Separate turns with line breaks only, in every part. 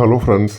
Hello friends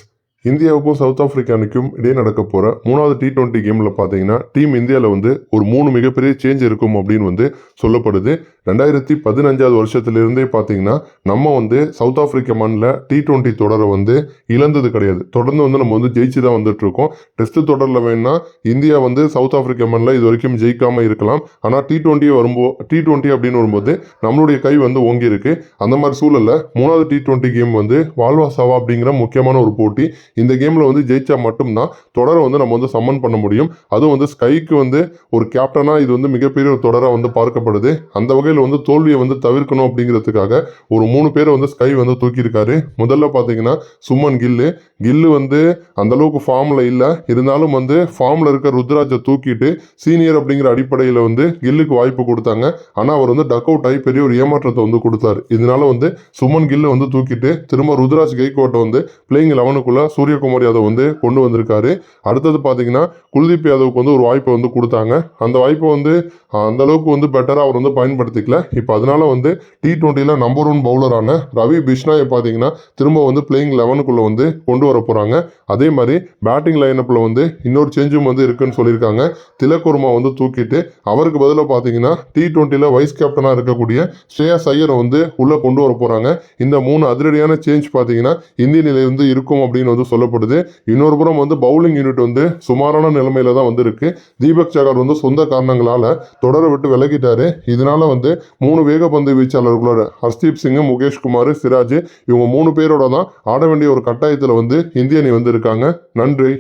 இந்தியாவுக்கும் south ஆஃப்ரிக்கானுக்கும் இடையே நடக்க போகிற மூணாவது டி டுவெண்ட்டி கேமில் பார்த்தீங்கன்னா டீம் இந்தியாவில் வந்து ஒரு மூணு மிகப்பெரிய சேஞ்ச் இருக்கும் அப்படின்னு வந்து சொல்லப்படுது. ரெண்டாயிரத்தி பதினஞ்சாவது வருஷத்துலேருந்தே பார்த்தீங்கன்னா நம்ம வந்து சவுத் ஆஃப்ரிக்கா மண்ணில் டி டுவெண்ட்டி தொடரை வந்து இழந்தது கிடையாது. தொடர்ந்து வந்து நம்ம வந்து ஜெயிச்சு தான் வந்துட்டு இருக்கோம் டெஸ்ட் தொடரில் வேணால் இந்தியா வந்து சவுத் ஆஃப்ரிக்கா மண்ணில் இது வரைக்கும் ஜெயிக்காமல் இருக்கலாம். ஆனால் டி டுவெண்ட்டி வரும்போது டி டுவெண்ட்டி அப்படின்னு வரும்போது நம்மளுடைய கை வந்து ஓங்கி இருக்கு அந்த மாதிரி சூழலில் மூணாவது டி டுவெண்ட்டி கேம் வந்து வால்வா சவா அப்படிங்கிற முக்கியமான ஒரு போட்டி. இந்த கேமில் வந்து ஜெயிச்சா மட்டும்தான் தொடரை வந்து நம்ம வந்து சம்மன் பண்ண முடியும். அதுவும் வந்து ஸ்கைக்கு வந்து ஒரு கேப்டனாக இது வந்து மிகப்பெரிய ஒரு தொடராக வந்து பார்க்கப்படுது. அந்த வகையில் வந்து தோல்வியை வந்து தவிர்க்கணும் அப்படிங்கிறதுக்காக ஒரு மூணு பேரை வந்து ஸ்கை வந்து தூக்கியிருக்காரு. முதல்ல பார்த்தீங்கன்னா சுமன் கில்லு கில்லு வந்து அந்த அளவுக்கு ஃபார்மில் இல்லை. இருந்தாலும் வந்து ஃபார்மில் இருக்க ருத்ராஜை தூக்கிட்டு சீனியர் அப்படிங்கிற அடிப்படையில் வந்து கில்லுக்கு வாய்ப்பு கொடுத்தாங்க. ஆனால் அவர் வந்து டக் அவுட் ஆகி பெரிய ஒரு ஏமாற்றத்தை வந்து கொடுத்தாரு. இதனால வந்து சுமன் கில்லு வந்து தூக்கிட்டு திரும்ப ருத்ராஜ் கெய்கோட்டை வந்து பிளேயிங் லெவனுக்குள்ள சூரியகுமார் யாதவ் வந்து கொண்டு வந்திருக்காரு. அடுத்தது பார்த்தீங்கன்னா குல்தீப் யாதவுக்கு வந்து ஒரு வாய்ப்பை வந்து கொடுத்தாங்க. அந்த வாய்ப்பை வந்து அந்தளவுக்கு அந்த அளவுக்கு வந்து பெட்டராக அவர் வந்து பயன்படுத்தி பயன்படுத்திக்கல இப்போ அதனால வந்து டி டுவெண்ட்டியில் நம்பர் ஒன் பவுலரான ரவி பிஷ்னாயை பார்த்தீங்கன்னா திரும்ப வந்து பிளேயிங் லெவனுக்குள்ளே வந்து கொண்டு வர போகிறாங்க அதே மாதிரி பேட்டிங் லைனப்பில் வந்து இன்னொரு சேஞ்சும் வந்து இருக்குன்னு சொல்லியிருக்காங்க. திலக்குருமா வந்து தூக்கிட்டு அவருக்கு பதிலாக பார்த்தீங்கன்னா டி டுவெண்ட்டியில் வைஸ் கேப்டனாக இருக்கக்கூடிய ஸ்ரேயாஸ் ஐயரை வந்து உள்ளே கொண்டு வர போகிறாங்க இந்த மூணு அதிரடியான சேஞ்ச் பார்த்தீங்கன்னா இந்திய நிலையிலிருந்து இருக்கும் அப்படின்னு வந்து சொல்லப்படுது. இன்னொரு புறம் வந்து பவுலிங் யூனிட் வந்து சுமாரான நிலைமையில தான் வந்து இருக்கு. தீபக் சகர் வந்து சொந்த காரணங்களால் தொடர விட்டு விலகிட்டாரு. இதனால வந்து மூணு வேகப்பந்து வீச்சாளர்களோட ஹர்ஷ்தீப் சிங் முகேஷ் குமார் சிராஜ் இவங்க மூணு பேரோட தான் ஆட வேண்டிய ஒரு கட்டாயத்தில் வந்து இந்திய அணி வந்து இருக்காங்க நன்றி.